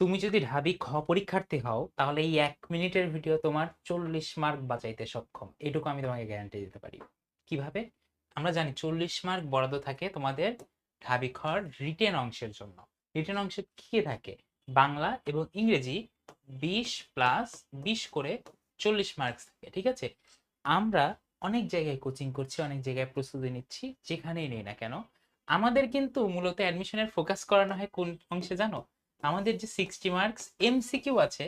তুমি যদি ঢাবি খ পরীক্ষার্থী হও, তাহলে এই এক মিনিটের ভিডিও তোমার চল্লিশ মার্ক বাঁচাইতে সক্ষম। এটুকু আমি তোমাকে গ্যারান্টি দিতে পারি। কীভাবে? আমরা জানি চল্লিশ মার্ক বরাদ্দ থাকে তোমাদের ঢাবি খর রিটেন অংশের জন্য। রিটেন অংশে কি থাকে? বাংলা এবং ইংরেজি বিশ প্লাস বিশ করে চল্লিশ মার্কস থাকে, ঠিক আছে? আমরা অনেক জায়গায় কোচিং করছি, অনেক জায়গায় প্রস্তুতি নিচ্ছি, যেখানেই নেই না কেন, আমাদের কিন্তু মূলত অ্যাডমিশনের ফোকাস করানো হয় কোন অংশে জানো? আমাদের যে সিক্সটি মার্কস এমসিকিউ আছে,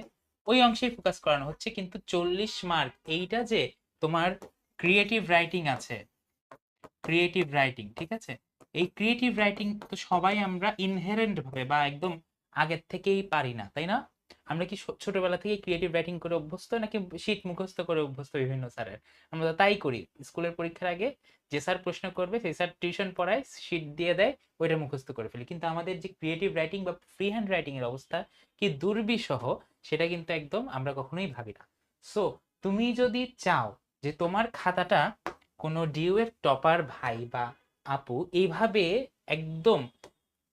ওই অংশেই ফোকাস করানো হচ্ছে, কিন্তু চল্লিশ মার্ক এইটা যে তোমার ক্রিয়েটিভ রাইটিং আছে ক্রিয়েটিভ রাইটিং ঠিক আছে? এই ক্রিয়েটিভ রাইটিং তো সবাই আমরা ইনহেরেন্ট ভাবে বা একদম আগের থেকেই পারি না, তাই না? আমরা কি ছোটবেলা থেকে ক্রিয়েটিভ রাইটিং করে অভ্যস্ত, নাকি শীত মুখস্থ করে অভ্যস্ত বিভিন্ন স্যারের? আমরা তাই করি। স্কুলের পরীক্ষার আগে যে স্যার প্রশ্ন করবে, সেই স্যার টিউশন পড়ায় শীট দিয়ে দেয়, ওইটা মুখস্থ করে ফেলি। কিন্তু আমাদের যে ক্রিয়েটিভ রাইটিং বা ফ্রি হ্যান্ড রাইটিং এর অবস্থা কি দুর্বিষহ, সেটা কিন্তু একদম আমরা কখনোই ভাবি না। সো তুমি যদি চাও যে তোমার খাতাটা কোনো ডিউ এর টপার ভাই বা আপু এইভাবে একদম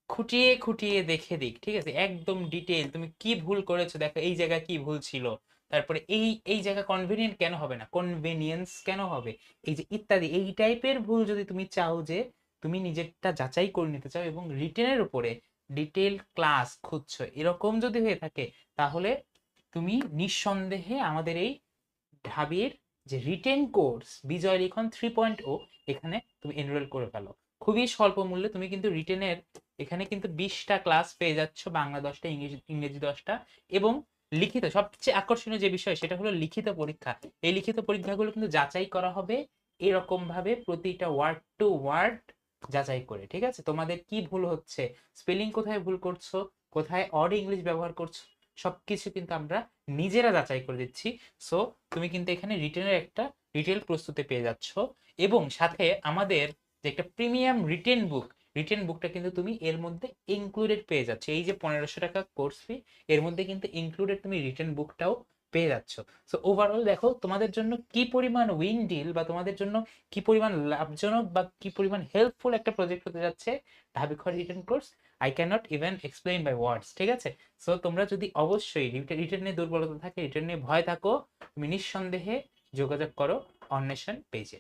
খুঁটিয়ে খুঁটিয়ে দেখে দিক, ঠিক আছে? একদম ডিটেল তুমি কি ভুল করেছ? দেখো এই জায়গায় কি ভুল ছিল? তারপরে এই এই জায়গা কনভিনিয়েন্ট কেন হবে না? কনভেনিয়েন্স কেন হবে? এই যে ইত্যাদি, এই টাইপের ভুল যদি তুমি চাও যে তুমি নিজেরটা যাচাই করে নিতে চাও এবং রিটেনের উপরে ডিটেল ক্লাস খুঁজছো, এরকম যদি হয়ে থাকে, তাহলে তুমি নিঃসন্দেহে আমাদের এই ঢাবির যে রিটেন কোর্স বিজয় লিখন থ্রি পয়েন্ট ও এখানে তুমি এনরোল করে ফেলো। খুবই স্বল্প মূল্যে তুমি কিন্তু রিটেনের এখানে কিন্তু বিশটা ক্লাস পেয়ে যাচ্ছ, বাংলা দশটা ইংরেজি ইংরেজি দশটা এবং লিখিত, সবচেয়ে আকর্ষণীয় যে বিষয় সেটা হলো লিখিত পরীক্ষা। এই লিখিত পরীক্ষাগুলো কিন্তু যাচাই করা হবে এরকম ভাবে প্রতিটা ওয়ার্ড টু ওয়ার্ড যাচাই করে, ঠিক আছে? তোমাদের কি ভুল হচ্ছে স্পেলিং কোথায় ভুল করছ, কোথায় অড ইংলিশ ব্যবহার করছ, সবকিছু কিন্তু আমরা নিজেরা যাচাই করে দিচ্ছি। সো তুমি কিন্তু এখানে রিটেনের একটা ডিটেল প্রস্তুতি পেয়ে যাচ্ছ এবং সাথে আমাদের যে একটা প্রিমিয়াম রিটেন বুক রিটেন বুকটা কিন্তু তুমি এর মধ্যে ইনক্লুডেড পেয়ে যাচ্ছ। এই যে পনেরোশো টাকা কোর্স ফি এর মধ্যে কিন্তু ইনক্লুডেড তুমি রিটেন বুকটাও পেয়ে যাচ্ছ। সো ওভারঅল দেখো, তোমাদের জন্য কি পরিমাণ উইন ডিল বা তোমাদের জন্য কি পরিমাণ লাভজনক বা কি পরিমাণ হেল্পফুল একটা প্রজেক্ট হতে যাচ্ছে ঢাবিখর written course I can not even explain by words ঠিক আছে? সো তোমরা যদি অবশ্যই রিটেন নিয়ে দুর্বলতা থাকে রিটেন নিয়ে ভয় থাকো, তুমি নিঃসন্দেহে যোগাযোগ করো অন্বেষণ পেজে